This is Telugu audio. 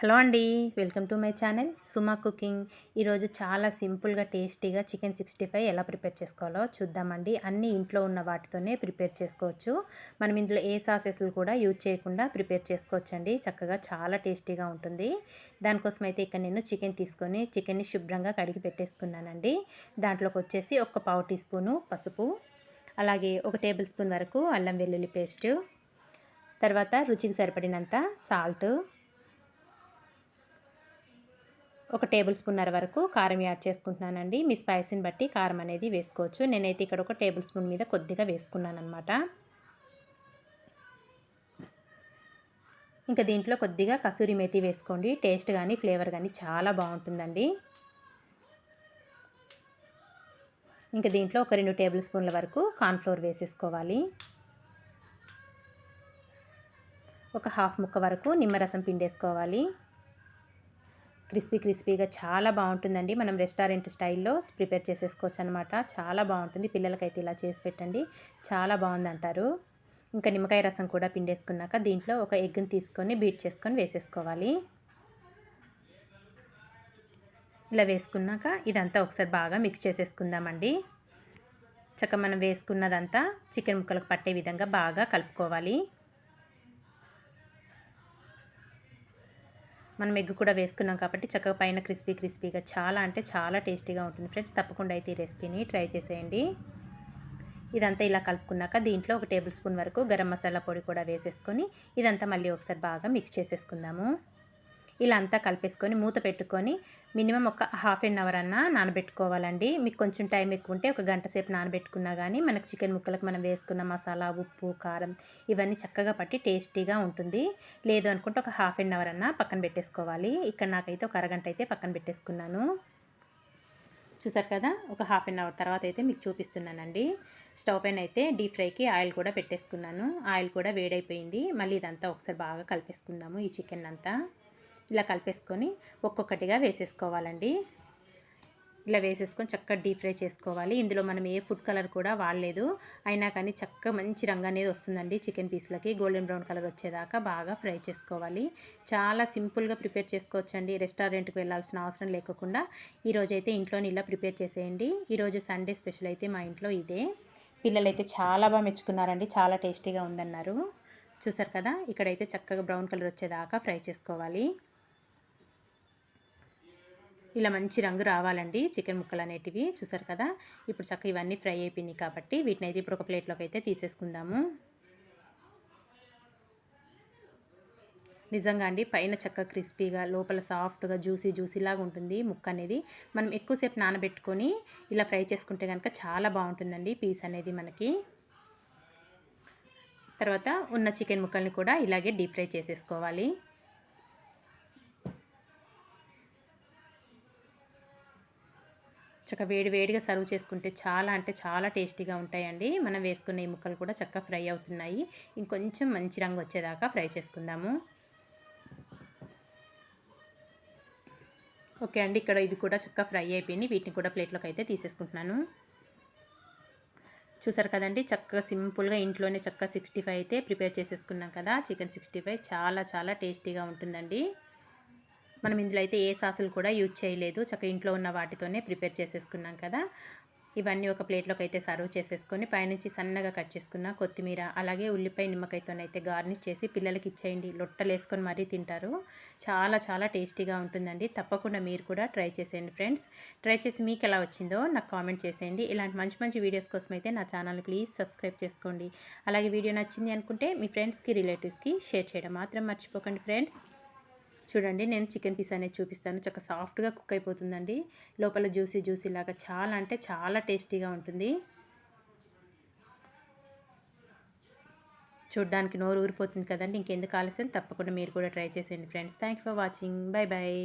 హలో అండి welcome to my channel Suma cooking. ఈరోజు చాలా సింపుల్గా టేస్టీగా చికెన్ సిక్స్టీ ఫైవ్ ఎలా ప్రిపేర్ చేసుకోవాలో చూద్దామండి. అన్ని ఇంట్లో ఉన్న వాటితోనే ప్రిపేర్ చేసుకోవచ్చు. మనం ఇందులో ఏ సాసెస్లు కూడా యూజ్ చేయకుండా ప్రిపేర్ చేసుకోవచ్చండి. చక్కగా చాలా టేస్టీగా ఉంటుంది. దానికోసం అయితే ఇక్కడ నేను చికెన్ తీసుకొని చికెన్ని శుభ్రంగా కడిగి పెట్టేసుకున్నానండి. దాంట్లోకి వచ్చేసి ఒక పావు టీ స్పూను పసుపు అలాగే ఒక టేబుల్ స్పూన్ వరకు అల్లం వెల్లుల్లి పేస్ట్ తర్వాత రుచికి సరిపడినంత సాల్ట్ ఒక టేబుల్ స్పూన్నర వరకు కారం యాడ్ చేసుకుంటున్నానండి. మీ స్పైసీని బట్టి కారం అనేది వేసుకోవచ్చు. నేనైతే ఇక్కడ ఒక టేబుల్ స్పూన్ మీద కొద్దిగా వేసుకున్నాను ఇంకా దీంట్లో కొద్దిగా కసూరి మేతి వేసుకోండి. టేస్ట్ కానీ ఫ్లేవర్ కానీ చాలా బాగుంటుందండి. ఇంకా దీంట్లో ఒక రెండు టేబుల్ స్పూన్ల వరకు కార్న్ఫ్లోర్ వేసేసుకోవాలి. ఒక హాఫ్ ముక్క వరకు నిమ్మరసం పిండేసుకోవాలి. క్రిస్పీ క్రిస్పీగా చాలా బాగుంటుందండి. మనం రెస్టారెంట్ స్టైల్లో ప్రిపేర్ చేసేసుకోవచ్చు అనమాట చాలా బాగుంటుంది. పిల్లలకైతే ఇలా చేసి పెట్టండి. చాలా బాగుందంటారు. ఇంకా నిమ్మకాయ రసం కూడా పిండేసుకున్నాక దీంట్లో ఒక ఎగ్ని తీసుకొని బీట్ చేసుకొని వేసేసుకోవాలి. ఇలా వేసుకున్నాక ఇదంతా ఒకసారి బాగా మిక్స్ చేసేసుకుందామండి. చక్క మనం వేసుకున్నదంతా చికెన్ ముక్కలకు పట్టే విధంగా బాగా కలుపుకోవాలి. మనం ఎగ్ కూడా వేసుకున్నాం కాబట్టి చక్కగా పైన క్రిస్పీ క్రిస్పీగా చాలా అంటే చాలా టేస్టీగా ఉంటుంది ఫ్రెండ్స్. తప్పకుండా అయితే ఈ రెసిపీని ట్రై చేసేయండి. ఇదంతా ఇలా కలుపుకున్నాక దీంట్లో ఒక టేబుల్ స్పూన్ వరకు గరం మసాలా పొడి కూడా వేసేసుకొని ఇదంతా మళ్ళీ ఒకసారి బాగా మిక్స్ చేసేసుకుందాము. ఇలా అంతా కలిపేసుకొని మూత పెట్టుకొని మినిమం ఒక హాఫ్ అన్ అవర్ అన్నా నానబెట్టుకోవాలండి. మీకు కొంచెం టైం ఎక్కువ ఉంటే ఒక గంట సేపు నానబెట్టుకున్నా కానీ మనకు చికెన్ ముక్కలకు మనం వేసుకున్న మసాలా ఉప్పు కారం ఇవన్నీ చక్కగా పట్టి టేస్టీగా ఉంటుంది. లేదు అనుకుంటే ఒక హాఫ్ అన్ అవర్ అన్నా పక్కన పెట్టేసుకోవాలి. ఇక్కడ నాకైతే ఒక అరగంట అయితే పక్కన పెట్టేసుకున్నాను. చూసారు కదా? ఒక హాఫ్ అన్ అవర్ తర్వాత అయితే మీకు చూపిస్తున్నానండి. స్టవ్ పైన అయితే డీప్ ఫ్రైకి ఆయిల్ కూడా పెట్టేసుకున్నాను. ఆయిల్ కూడా వేడైపోయింది. మళ్ళీ ఇదంతా ఒకసారి బాగా కలిపేసుకుందాము ఈ చికెన్ అంతా. ఇలా కలిపేసుకొని ఒక్కొక్కటిగా వేసేసుకోవాలండి. ఇలా వేసేసుకొని చక్కగా డీప్ ఫ్రై చేసుకోవాలి. ఇందులో మనం ఏ ఫుడ్ కలర్ కూడా వాడలేదు. అయినా కానీ చక్కగా మంచి రంగు అనేది వస్తుందండి చికెన్ పీస్లకి. గోల్డెన్ బ్రౌన్ కలర్ వచ్చేదాకా బాగా ఫ్రై చేసుకోవాలి. చాలా సింపుల్గా ప్రిపేర్ చేసుకోవచ్చండి. రెస్టారెంట్కి వెళ్ళాల్సిన అవసరం లేకుండా ఈరోజైతే ఇంట్లోని ఇలా ప్రిపేర్ చేసేయండి. ఈరోజు సండే స్పెషల్ అయితే మా ఇంట్లో ఇదే. పిల్లలైతే చాలా బాగా మెచ్చుకున్నారండి. చాలా టేస్టీగా ఉందన్నారు. చూసారు కదా? ఇక్కడైతే చక్కగా బ్రౌన్ కలర్ వచ్చేదాకా ఫ్రై చేసుకోవాలి. ఇలా మంచి రంగు రావాలండి. చికెన్ ముక్కలు అనేటివి చూసారు కదా? ఇప్పుడు చక్క ఇవన్నీ ఫ్రై అయిపోయినాయి కాబట్టి వీటిని అయితే ఇప్పుడు ఒక ప్లేట్లోకి అయితే తీసేసుకుందాము. నిజంగా అండి పైన చక్క క్రిస్పీగా లోపల సాఫ్ట్గా జ్యూసీ జ్యూసీలాగా ఉంటుంది ముక్క అనేది. మనం ఎక్కువసేపు నానబెట్టుకొని ఇలా ఫ్రై చేసుకుంటే కనుక చాలా బాగుంటుందండి పీస్ అనేది మనకి. తర్వాత ఉన్న చికెన్ ముక్కల్ని కూడా ఇలాగే డీప్ ఫ్రై చేసేసుకోవాలి. చక్కగా వేడి వేడిగా సర్వ్ చేసుకుంటే చాలా అంటే చాలా టేస్టీగా ఉంటాయండి. మనం వేసుకున్న ఈ ముక్కలు కూడా చక్కగా ఫ్రై అవుతున్నాయి. ఇంకొంచెం మంచి రంగు వచ్చేదాకా ఫ్రై చేసుకుందాము. ఓకే అండి ఇక్కడ ఇవి కూడా చక్కగా ఫ్రై అయిపోయింది వీటిని కూడా ప్లేట్లోకి అయితే తీసేసుకుంటున్నాను. చూసారు కదండి చక్కగా సింపుల్గా ఇంట్లోనే చక్కగా సిక్స్టీ ఫైవ్ అయితే ప్రిపేర్ చేసేసుకున్నాం కదా. చికెన్ సిక్స్టీ ఫైవ్ చాలా చాలా టేస్టీగా ఉంటుందండి. మనం ఇందులో అయితే ఏ సాసులు కూడా యూజ్ చేయలేదు. చక్క ఇంట్లో ఉన్న వాటితోనే ప్రిపేర్ చేసేసుకున్నాం కదా. ఇవన్నీ ఒక ప్లేట్లోకి అయితే సర్వ్ చేసేసుకొని పైనుంచి సన్నగా కట్ చేసుకున్న కొత్తిమీర అలాగే ఉల్లిపాయ నిమ్మకాయతోనైతే గార్నిష్ చేసి పిల్లలకి ఇచ్చేయండి. లొట్టలు వేసుకొని మరీ తింటారు. చాలా చాలా టేస్టీగా ఉంటుందండి. తప్పకుండా మీరు కూడా ట్రై చేసేయండి ఫ్రెండ్స్. ట్రై చేసి మీకు ఎలా వచ్చిందో నాకు కామెంట్ చేసేయండి. ఇలాంటి మంచి మంచి వీడియోస్ కోసం అయితే నా ఛానల్ని ప్లీజ్ సబ్స్క్రైబ్ చేసుకోండి. అలాగే వీడియో నచ్చింది అనుకుంటే మీ ఫ్రెండ్స్కి రిలేటివ్స్కి షేర్ చేయడం మాత్రం మర్చిపోకండి ఫ్రెండ్స్. చూడండి నేను చికెన్ పీస్ అనేది చూపిస్తాను. చక్కగా సాఫ్ట్గా కుక్ అయిపోతుందండి. లోపల జ్యూసీ జ్యూసీ లాగా చాలా అంటే చాలా టేస్టీగా ఉంటుంది. చూడ్డానికి నోరు ఊరిపోతుంది కదండి. ఇంకెందుకు ఆలస్యం? తప్పకుండా మీరు కూడా ట్రై చేసేయండి friends. Thank for watching. Bye bye